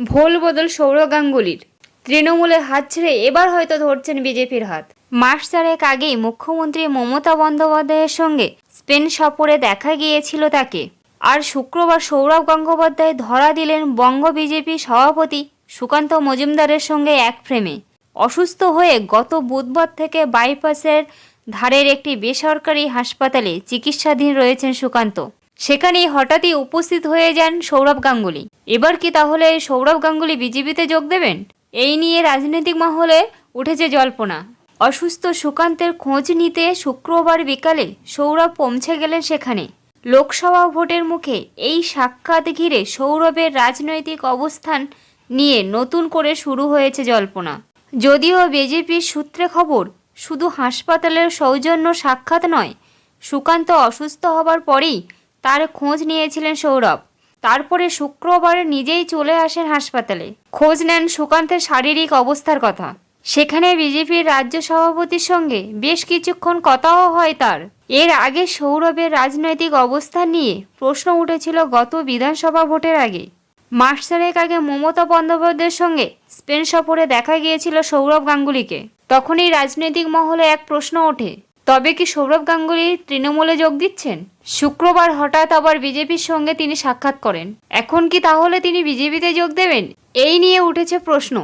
ভোল বদল সৌরভ গাঙ্গুলির। তৃণমূলের হাত ছেড়ে এবার হয়তো ধরছেন বিজেপির হাত। মাস চারেক আগেই মুখ্যমন্ত্রী মমতা বন্দ্যোপাধ্যায়ের সঙ্গে স্পেন সফরে দেখা গিয়েছিল তাকে। আর শুক্রবার সৌরভ গঙ্গোপাধ্যায় ধরা দিলেন বঙ্গ বিজেপি সভাপতি সুকান্ত মজুমদারের সঙ্গে এক ফ্রেমে অসুস্থ হয়ে গত বুধবার থেকে বাইপাসের ধারের একটি বেসরকারি হাসপাতালে চিকিৎসাধীন রয়েছেন সুকান্ত। সেখানেই হঠাৎই উপস্থিত হয়ে যান সৌরভ গাঙ্গুলি। এবার কি তাহলে সৌরভ গাঙ্গুলি বিজেপিতে যোগ দেবেন? এই নিয়ে রাজনৈতিক মহলে উঠেছে জল্পনা। অসুস্থ সুকান্তের খোঁজ নিতে শুক্রবার বিকালে সৌরভ পৌঁছে গেলেন সেখানে। লোকসভা ভোটের মুখে এই সাক্ষাৎ ঘিরে সৌরভের রাজনৈতিক অবস্থান নিয়ে নতুন করে শুরু হয়েছে জল্পনা। যদিও বিজেপির সূত্রে খবর, শুধু হাসপাতালের সৌজন্য সাক্ষাৎ নয়, সুকান্ত অসুস্থ হবার পরেই তার খোঁজ নিয়েছিলেন সৌরভ। তারপরে শুক্রবার নিজেই চলে আসেন হাসপাতালে। খোঁজ নেন সুকান্তের শারীরিক অবস্থার কথা। সেখানে বিজেপির রাজ্য সভাপতির সঙ্গে বেশ কিছুক্ষণ কথাও হয় তার। এর আগে সৌরভের রাজনৈতিক অবস্থান নিয়ে প্রশ্ন উঠেছিল গত বিধানসভা ভোটের আগে। মাস চারেক আগে মমতা বন্দ্যোপাধ্যায়ের সঙ্গে স্পেন সফরে দেখা গিয়েছিল সৌরভ গাঙ্গুলিকে। তখনই রাজনৈতিক মহলে এক প্রশ্ন ওঠে। তবে কি সৌরভ গাঙ্গুলি তৃণমূলে যোগ দিচ্ছেন? শুক্রবার হঠাৎ আবার বিজেপির সঙ্গে তিনি সাক্ষাৎ করেন। এখন কি তাহলে তিনি বিজেপিতে যোগ দেবেন? এই নিয়ে উঠেছে প্রশ্ন।